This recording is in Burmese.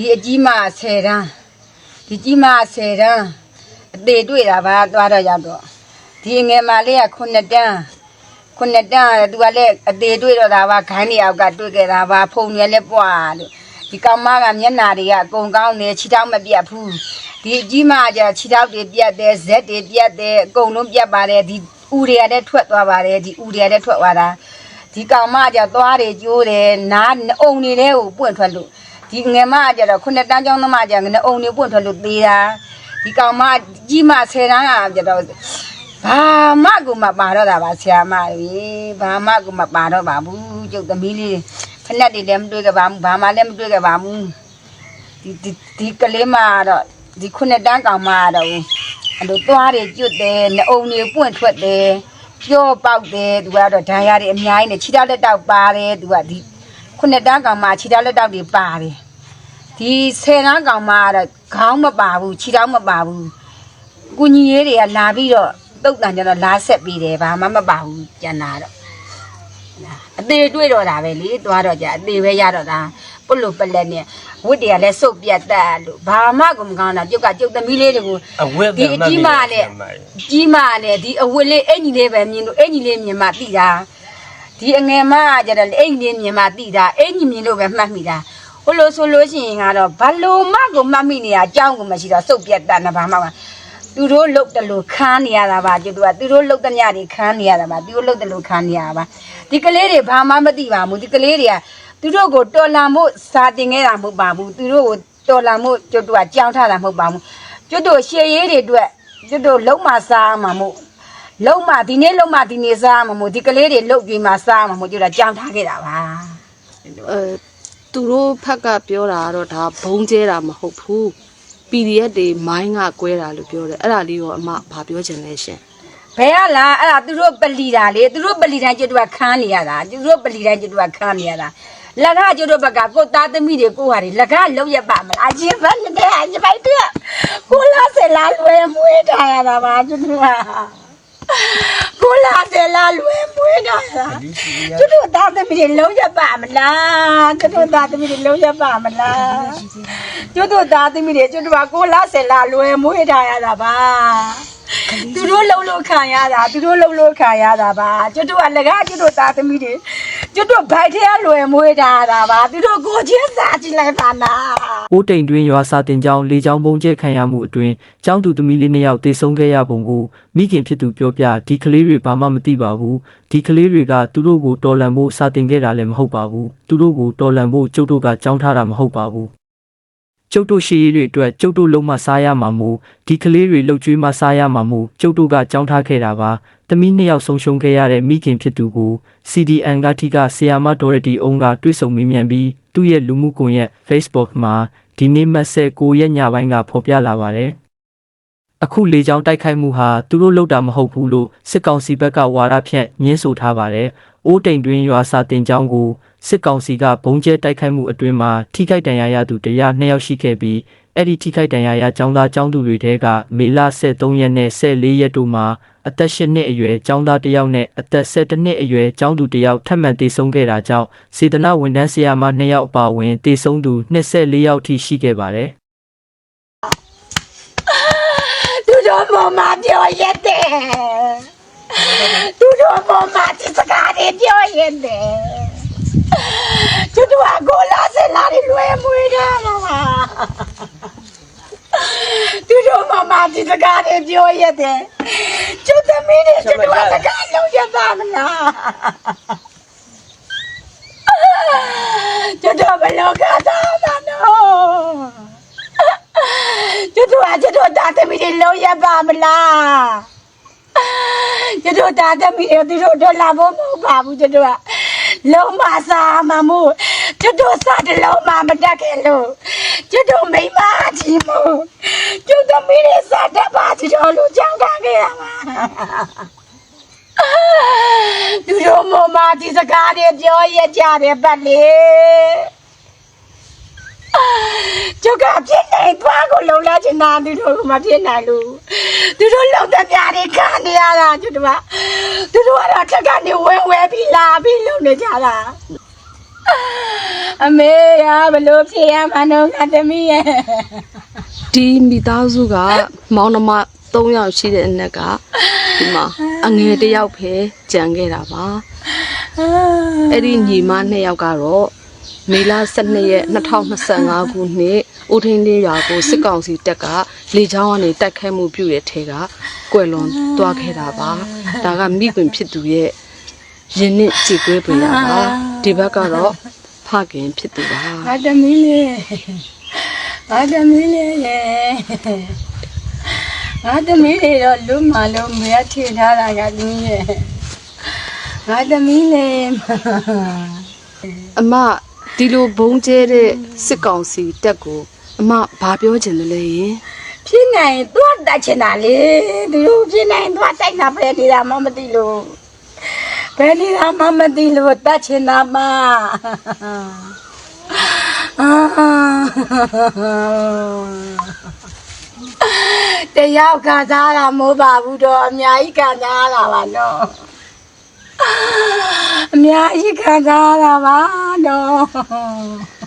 ဒီအကြီးမ10တန်းဒီကြီးမ10တန်းအသေးတွေ့တာပါသွားတော့ရောက်တော့ဒီငယ်မလေးက9တန်း9တန်းသူကလည်းအသေးတွေ့တော့တာပါခိုင်းနေအောက်ကတွေ့ခဲ့တာပါဖုန်ရလည်းပွားလို့ဒီကောင်မကမျက်နာတွေကအကုန်ကောင်းနေခြေထောက်မပြတ်ဘူးဒီအကြီးမကကျခြေထောက်တွေပြတ်တယ်ဇက်တွေပြတ်တယ်အကုန်လုံးပြတ်ပါတယ်ဒီဥတွေကလည်းထွက်သွားပါတယ်ဒီဥတွေကလည်းထွက်သွားတာဒီကောင်မကသွားတယ်ကျိုးတယ်နားအုံနေတဲ့ကိုပွင့်ထွက်လို့ ဒီငယ်မကကြတော့ခုနှစ်တန်းကျောင်းသမားကငအုံနေပွင့်ထွက်လို့သေးတာဒီကောင်မကြီးမဆယ်တန်းကကြတော့ဘာမှကိုမပါတော့တာပါဆရာမကြီးဘာမှကိုမပါတော့ပါဘူးကျုပ်သမီးလေးဖက်နဲ့တွေလည်းမတွေ့ကြပါဘူးဘာမှလည်းမတွေ့ကြပါဘူးဒီဒီဒီကလေးမကတော့ဒီခုနှစ်တန်းကောင်မကတော့အဲ့လိုသွားတယ်ကျွတ်တယ်နှအုံနေပွင့်ထွက်တယ်ပြောပေါက်တယ်သူကတော့ဒဏ်ရာတွေအများကြီးနဲ့ခြေထောက်လက်တောက်ပါတယ်သူကဒီ ခုနှစ်တန်းကောင်မှခြေထောက်လက်တောက်တွေပါတယ်ဒီဆယ်တန်းကောင်မှကတော့ခေါင်းမပါဘူးခြေထောက်မပါဘူးကုညီရေးတွေကလာပြီးတော့တုတ်တန်ကျတော့လာဆက်ပြီးတယ်ဘာမှမပါဘူးကျန်တာတော့အသေးတွေ့တော့တာပဲလေသွားတော့ကြအသေးပဲရတော့တာပုတ်လို့ပလက်နဲ့ဝတ်တွေကလည်းစုပ်ပြတ်တက်လို့ဘာမှကိုမကောင်းတာကျုပ်ကကျုပ်သမီးလေးတွေကိုအဝတ်ဒီအကြီးမနဲ့ကြီးမနဲ့ဒီအဝတ်လေးအင်ကြီးလေးပဲမြင်လို့အင်ကြီးလေးမြင်မှသိတာ ဒီအငယ်မကကြတော့အင်ကြီးလေးမြင်မှသိတာအင်ကြီးမြင်လို့ပဲမှတ်မိတာဟိုလိုဆိုလို့ရှိရင်ကတော့ဘလို့မကိုမှတ်မိနေရအကြောင်းကိုမရှိတော့စုပ်ပြတ်တတ်နေဘာမှမသူတို့လုတ်တယ်လို့ခန်းနေရတာပါကျသူကသူတို့လုတ်တဲ့ညတွေခန်းနေရတာပါသူတို့လုတ်တယ်လို့ခန်းနေရတာပါဒီကလေးတွေဘာမှမသိပါဘူးဒီကလေးတွေကသူတို့ကိုတော်လာမှုစာတင်ခဲ့တာမဟုတ်ပါဘူးသူတို့ကိုတော်လာမှုကျသူကကြောင်းထားတာမဟုတ်ပါဘူးကျွတ်တို့ရှေရေးတွေအတွက်ကျွတ်တို့လုံးမစားမှာမို့ လုံးမဒီနေ့လုံးမဒီနေ့စားမှာမို့ဒီကလေးတွေလုတ်ပြီးမှစားမှာမို့ကျွတ်တာကြောင်ထားခဲ့တာပါအဲသူတို့ဖက်ကပြောတာကတော့ဒါဘုံကျဲတာမဟုတ်ဘူး PDF တွေမိုင်းကကွဲတာလို့ပြောတယ်အဲ့ဒါလေးရောအမဘာပြောချင်လဲရှင်ဘယ်ကလားအဲ့ဒါသူတို့ပလီတာလေသူတို့ပလီတိုင်းကျွတ်တို့ကခန်းနေရတာသူတို့ပလီတိုင်းကျွတ်တို့ကခန်းနေရတာလက်ကကျွတ်တို့ဘက်ကကိုယ်သားသမီးတွေကိုဟာတွေလက်ကလုံးရပါမလားအချင်းဘက်နဲ့အချင်းပိုက်တဲ့ကိုလာဆယ်လာလွယ်မွေးထားရတာပါကျွတ်တို့က ကိုလာဆယ်လာလွယ်မွေးထားရတာကျွတ်တို့သားသမီးတွေလုံးရပါမလားကျွတ်တို့သားသမီးတွေလုံးရပါမလားကျွတ်တို့သားသမီးတွေကျွတ်တို့ကကိုလာဆယ်လာလွယ်မွေးထားရတာပါသူတို့လုံးလို့ခံရတာသူတို့လုံးလို့ခံရတာပါကျွတ်တို့ကလကကျွတ်တို့သားသမီးတွေ ကျွတ်တို့ဘိုက်ထဲကလွယ်မွေးထားတာပါသူတို့ကိုချင်းစားကြည့်လိုက်ပါလား။အိုးတိမ်တွင်ရွာစာတင်ကျောင်းလေကျောင်းပုံကျဲခံရမှုအတွင်းကျောင်းသူသမီးလေးနှစ်ယောက်တေဆုံးခဲ့ရပုံကိုမိခင်ဖြစ်သူပြောပြဒီကလေးတွေဘာမှမသိပါဘူး။ဒီကလေးတွေကသူတို့ကိုတော်လန်ဖို့စာတင်ခဲ့တာလည်းမဟုတ်ပါဘူး။သူတို့ကိုတော်လန်ဖို့ကျုပ်တို့ကကြောင်းထားတာမဟုတ်ပါဘူး။ ကျုပ်တို့ရှိရေးတွေအတွက်ကျုပ်တို့လုံးမစားရမှာမို့ဒီကလေးတွေလှုပ်ကြွေးမစားရမှာမို့ကျုပ်တို့ကကြောင်းထားခဲ့တာပါ။သမီးနှစ်ယောက်ဆုံးရှုံးခဲ့ရတဲ့မိခင်ဖြစ်သူကို CDN ကတိကဆီယာမဒေါ်ရတီအုံးကတွေ့ဆုံမေးမြန်းပြီးသူ့ရဲ့လူမှုကွန်ရက် Facebook မှာဒီနေ့မက်ဆက်9ရက်ညပိုင်းကဖော်ပြလာပါတယ်။အခုလေကြောင်းတိုက်ခိုက်မှုဟာသူတို့လုပ်တာမဟုတ်ဘူးလို့စစ်ကောင်စီဘက်ကဝါဒဖြန့်ညှင်းဆိုထားပါတယ်။အိုးတိမ်တွင်ရွာစာတင်ကျောင်းကို စစ်ကောင်စီကဘုံကျဲတိုက်ခိုက်မှုအတွင်းမှာထိခိုက်ဒဏ်ရာရသူတရား2ယောက်ရှိခဲ့ပြီးအဲ့ဒီထိခိုက်ဒဏ်ရာရကျောင်းသားကျောင်းသူတွေထဲကမေလ23ရက်နဲ့14ရက်တို့မှာအသက်8နှစ်အရွယ်ကျောင်းသားတစ်ယောက်နဲ့အသက်17နှစ်အရွယ်ကျောင်းသူတစ်ယောက်ထပ်မံတေဆုံးခဲ့တာကြောင့်စေတနာဝန်ထမ်းဆရာမ2ယောက်အပါအဝင်တေဆုံးသူ24ယောက်ထိရှိခဲ့ပါတယ်သူတို့မမပြောရတယ်သူတို့မမဒီစကားတွေပြောရတယ် သူတို့ကကိုလာစလာတွေလွယ်မွေးတာလားသူတို့မမဒီစကားတွေပြောရတယ်ကျုပ်သမီးတွေသူတို့ကစကားလုံးရပါမလားကျုပ်တို့ဘယ်လိုကသာမနော်ကျုပ်တို့ကကျုပ်တို့တာသမီးတွေလုံးရပါမလားကျုပ်တို့တာသမီးတွေသူတို့တော့လာဖို့မဟုတ်ပါဘူးကျုပ်တို့ကလုံးမစားမမှု ကျုပ်တို့စားတယ်လုံးမမတက်ခဲ့လို့ကျုပ်တို့မိမကြီးမို့ကျုပ်သမီးတွေစားတတ်ပါကျုပ်တို့လူကြောင်းထားခဲ့ရမှာသူတို့မမဒီစကားတွေပြောရကြတယ်ပတ်လေကျုပ်ကဖြစ်နေသွားကိုလုံလာချင်တာသူတို့ကမဖြစ်နိုင်လို့သူတို့လုံတဲ့ပြားတွေခံနေရတာကျုပ်တို့ကသူတို့ကတော့ထက်ကနေဝဲဝဲပြီးလာပြီးလုံနေကြတာ အမေရဘလို့ဖြေရမှန်းတော့ငါသမီးရဲ့ဒီမိသားစုကမောင်နှမ3ယောက်ရှိတဲ့အနက်ကဒီမှာအငယ်တစ်ယောက်ပဲကြံခဲ့တာပါအဲ့ဒီညီမ2ယောက်ကတော့မေလ12ရက်2025ခုနှစ်ဦးထင်းလေးရွာကိုစစ်ကောင်စီတပ်ကလေကြောင်းကနေတိုက်ခိုက်မှုပြုတဲ့ထဲကကွယ်လွန်သွားခဲ့တာပါဒါကမိခင်ဖြစ်သူရဲ့ရင်နစ်ကြည်ကွဲပွေရပါဒီဘက်ကတော့ ဖခင်ဖြစ်သူပါငါသမီးလေးငါသမီးလေးရဲ့ငါသမီးလေးတော့လူမလုံးမရထင်ထားတာကသမီးရဲ့ငါသမီးလေးအမဒီလိုဘုံကျဲတဲ့စစ်ကောင်စီတက်ကိုအမဘာပြောချင်တယ်လဲယင်ဖြစ်နိုင်သွားတတ်ချင်တာလေသူတို့ဖြစ်နိုင်သွားတိုက်တာပဲနေတာမှမသိလို့ ဘယ်နေတာမှမသိလို့တတ်ချင်တာမှအာတယောက်ခံစားတာမိုးပါဘူးတော့အများကြီးခံစားတာပါတော့အများကြီးခံစားတာပါတော့